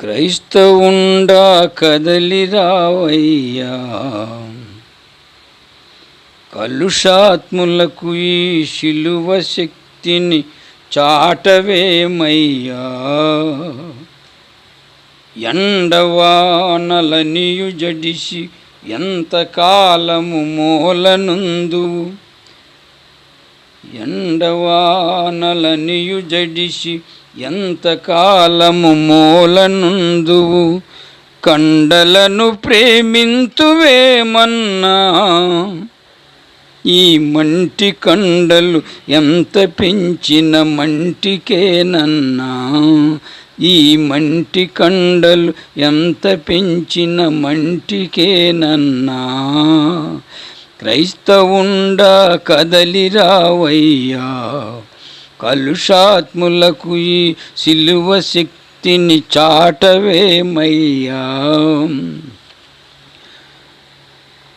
క్రైస్తవుండా కదలి రావయ్యా కలుషాత్ములకు ఈ శిలువ శక్తిని చాటవేమయ్యా. ఎండవానలనియు జడిసి ఎంతకాలము మూలనందు. ఎండవానలనియు జడిసి ఎంతకాలము మూలనుందువు? కండలను ప్రేమింతువేమన్నా? ఈ మంటి కండలు ఎంత పెంచిన మంటికేనన్నా? ఈ మంటి కండలు ఎంత పెంచిన మంటికేనన్నా? క్రైస్తవుండా కదలిరావయ్యా కలుషాత్ములకు ఈ సిలువ శక్తిని చాటవేమయ్యా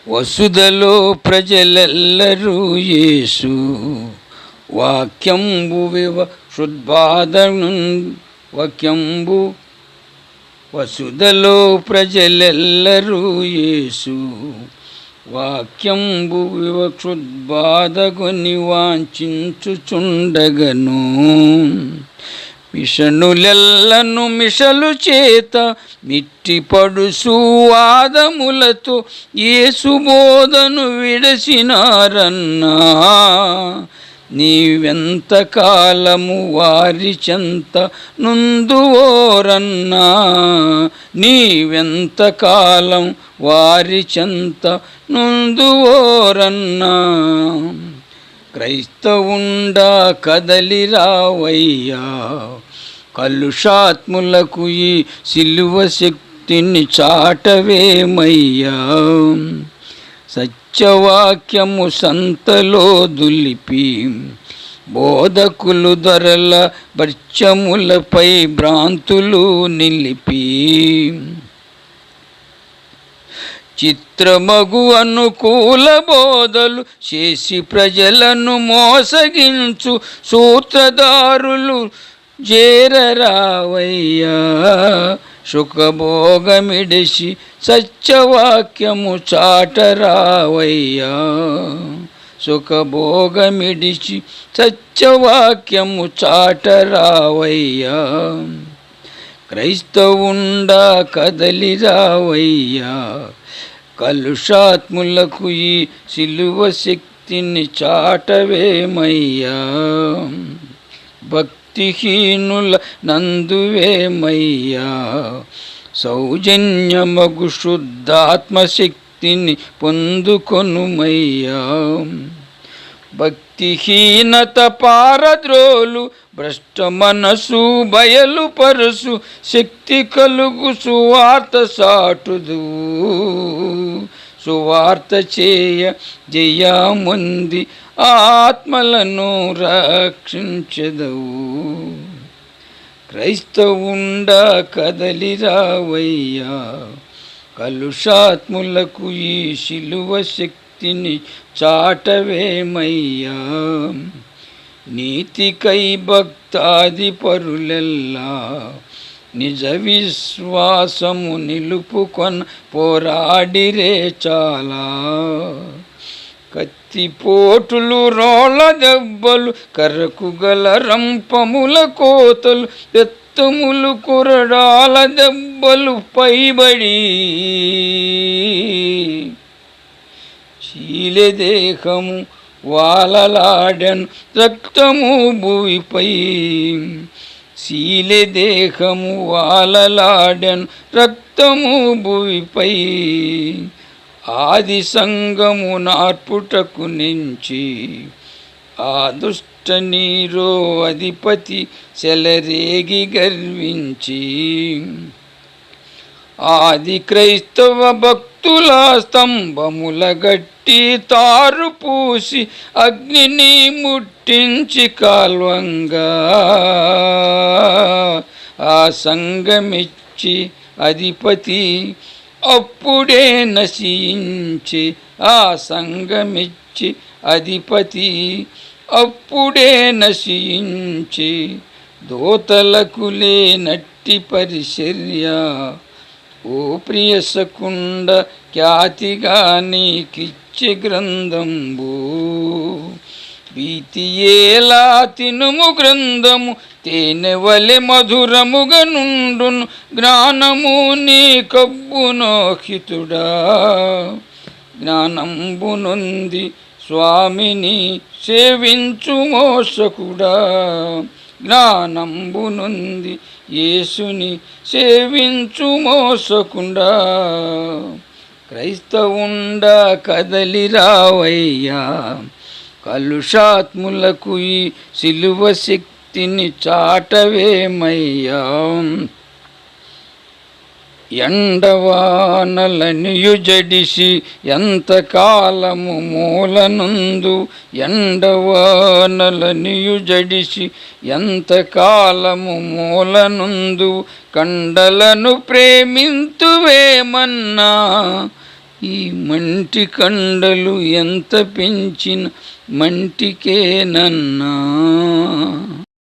వసుదలో ప్రజలెల్లరూ యేసు వాక్యంబు వివ శుద్బాధను వాక్యంబు. వసుదలో ప్రజలెల్లరూ యేసు వాక్యంబు వివక్షుద్బాధకొని వాంఛించుచుండగను. మిషనులెల్లను మిషలు చేత మిట్టి సువాదములతో వాదములతో ఏసుబోధను విడసినారన్నా. నీవెంత కాలము వారి చెంత నుందువోరన్నా నీవెంత కాలం వారి చెంత నుందువోరన్నా. క్రైస్తవుండా కదలి రావయ్యా కలుషాత్ములకు ఈ సిలువ శక్తిని చాటవేమయ్యా. సత్యవాక్యము సంతలో దులిపి బోధకులు ధరల భర్చములపై భ్రాంతులు నిలిపి. చిత్రమగు అనుకూల బోధలు చేసి ప్రజలను మోసగించు సూత్రధారులు జేరరావయ్యా. సుఖభోగమిడిసి సత్యవాక్యము చాటరావయ్యా. సుఖభోగమిడిచి సత్యవాక్యము చాటరావయ్యా. క్రైస్తవుండా కదలి రావయ్యా కలుషాత్ములకు ఈ సిలువ శక్తిని చాటవేమయ్యా. భక్తిహీనుల నందువేమయ్యా? సౌజన్యమగు శుద్ధాత్మశక్తిని పొందుకొనుమయ్యా. భక్తిహీనత పారద్రోలు భ్రష్ట మనసు బయలుపరుసు శక్తి కలుగు సువార్త సాటుదు. సువార్త చేయ జయముంది ఆత్మలను రక్షించదవు. క్రైస్తవుండ కదలి రావయ్యా కలుషాత్ములకు ఈ శిలువ శక్తిని చాటవేమయ్యా. నీతికై భక్తాది పరులెల్లా నిజ విశ్వాసము నిలుపుకొన పోరాడిరే చాలా. కత్తిపోటులు రోళ్ళ దెబ్బలు కర్రకు గల రంపముల కోతలు పెత్తములు కురడాల దెబ్బలు పైబడి. శీలదేహము దేహము వాలలాడెను రక్తము భూమిపై. శీలె దేహము వాలలాడెను రక్తము భూమిపై ఆది సంగము నార్పుటకు నుంచి ఆ దుష్ట నీరో అధిపతి సెలరేగి గర్వించి. ఆది క్రైస్తవ భక్తుల స్తంభముల గట్టి తారు పూసి అగ్నిని ముట్టించి కాల్వంగా. ఆ సంగమిచ్చి అధిపతి అప్పుడే నశించి ఆ సంగమిచ్చి అధిపతి అప్పుడే నశించి దోతలకు లేనట్టి పరిచర్య ఓ ప్రియ సకుండ ఖ్యాతిగా నీకిచ్చే గ్రంథంబు. భీతియేలా తినుము గ్రంథము తేనె వలె మధురముగా నుండును జ్ఞానము నీ కబ్బునోహితుడా జ్ఞానంబు నొంది స్వామిని సేవించు మోసకుడా జ్ఞానంబునుంది యేసుని సేవించు మోసకుండా. క్రైస్తవుండ కదలి రావయ్యా. కలుషాత్ములకు ఈ సిలువ శక్తిని చాటవేమయ్యా. ఎండవానలనియు జడిసి ఎంతకాలము మూలనుందు ఎండవానలనియు జడిసి ఎంతకాలము మూలనందు కండలను ప్రేమింతువేమన్నా? ఈ మంటి కండలు ఎంత పెంచిన మంటికేనన్నా?